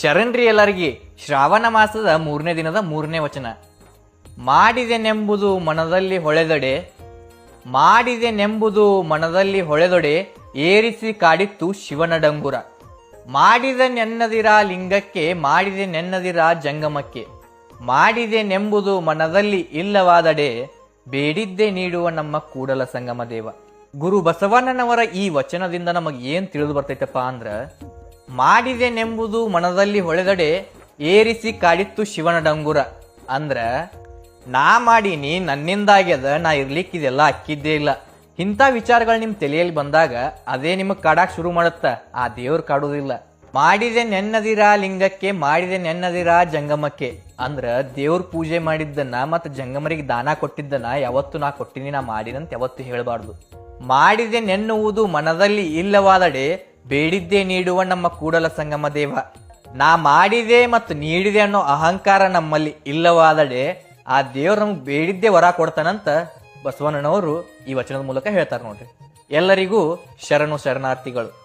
ಶರಣ್ರಿ ಎಲ್ಲರಿಗೆ ಶ್ರಾವಣ ಮಾಸದ ಮೂರನೇ ದಿನದ ಮೂರನೇ ವಚನ. ಮಾಡಿದೆನೆಂಬುದು ಮನದಲ್ಲಿ ಹೊಳೆದೊಡೆ, ಮಾಡಿದೆನೆಂಬುದು ಮನದಲ್ಲಿ ಹೊಳೆದೊಡೆ ಏರಿಸಿ ಕಾಡಿತ್ತು ಶಿವನ ಡಂಗುರ. ಮಾಡಿದ ನೆನ್ನದಿರ ಲಿಂಗಕ್ಕೆ ಮಾಡಿದೆ ನೆನ್ನದಿರ ಜಂಗಮಕ್ಕೆ. ಮಾಡಿದೆನೆಂಬುದು ಮನದಲ್ಲಿ ಇಲ್ಲವಾದಡೆ ಬೇಡಿದ್ದೆ ನೀಡುವ ನಮ್ಮ ಕೂಡಲ ಸಂಗಮ ದೇವ. ಗುರು ಬಸವಣ್ಣನವರ ಈ ವಚನದಿಂದ ನಮಗೆ ಏನು ತಿಳಿದು ಬರ್ತೈತಪ್ಪ ಅಂದ್ರ ಮಾಡಿದೆನೆಂಬುದು ಮನದಲ್ಲಿ ಹೊಳೆದಡೆ ಏರಿಸಿ ಕಾಡಿತ್ತು ಶಿವನ ಡಂಗುರ. ಅಂದ್ರ, ನಾ ಮಾಡೀನಿ ನನ್ನಿಂದಾಗ್ಯದ ನಾ ಇರ್ಲಿಕ್ಕಿದೆಲ್ಲ ಅಕ್ಕಿದ್ದೇ ಇಲ್ಲ. ಇಂಥ ವಿಚಾರಗಳು ನಿಮ್ಮ ತಲೆಯಲ್ಲಿ ಬಂದಾಗ ಅದೇ ನಿಮಗೆ ಕಾಡಾಕ್ ಶುರು ಮಾಡುತ್ತ. ಆ ದೇವ್ರು ಕಾಡುದಿಲ್ಲ. ಮಾಡಿದೆ ನೆನ್ನದಿರ ಲಿಂಗಕ್ಕೆ, ಮಾಡಿದೆ ನೆನ್ನದಿರ ಜಂಗಮಕ್ಕೆ. ಅಂದ್ರ, ದೇವ್ರ ಪೂಜೆ ಮಾಡಿದ್ದನ್ನ ಮತ್ತು ಜಂಗಮರಿಗೆ ದಾನ ಕೊಟ್ಟಿದ್ದನ್ನ ಯಾವತ್ತು ನಾ ಕೊಟ್ಟಿನಿ, ನಾ ಮಾಡಿನಂತ ಯಾವತ್ತು ಹೇಳಬಾರ್ದು. ಮಾಡಿದೆ ನೆನ್ನುವುದು ಮನದಲ್ಲಿ ಇಲ್ಲವಾದಡೆ ಬೇಡಿದ್ದೇ ನೀಡುವ ನಮ್ಮ ಕೂಡಲ ಸಂಗಮ ದೇವ. ನಾ ಮಾಡಿದೆ ಮತ್ತು ನೀಡಿದೆ ಅನ್ನೋ ಅಹಂಕಾರ ನಮ್ಮಲ್ಲಿ ಇಲ್ಲವಾದಡೆ, ಆ ದೇವ್ರು ನಮ್ಗೆ ಬೇಡಿದ್ದೇ ವರ ಕೊಡ್ತಾನಂತ ಬಸವಣ್ಣನವರು ಈ ವಚನದ ಮೂಲಕ ಹೇಳ್ತಾರೆ ನೋಡ್ರಿ. ಎಲ್ಲರಿಗೂ ಶರಣು ಶರಣಾರ್ಥಿಗಳು.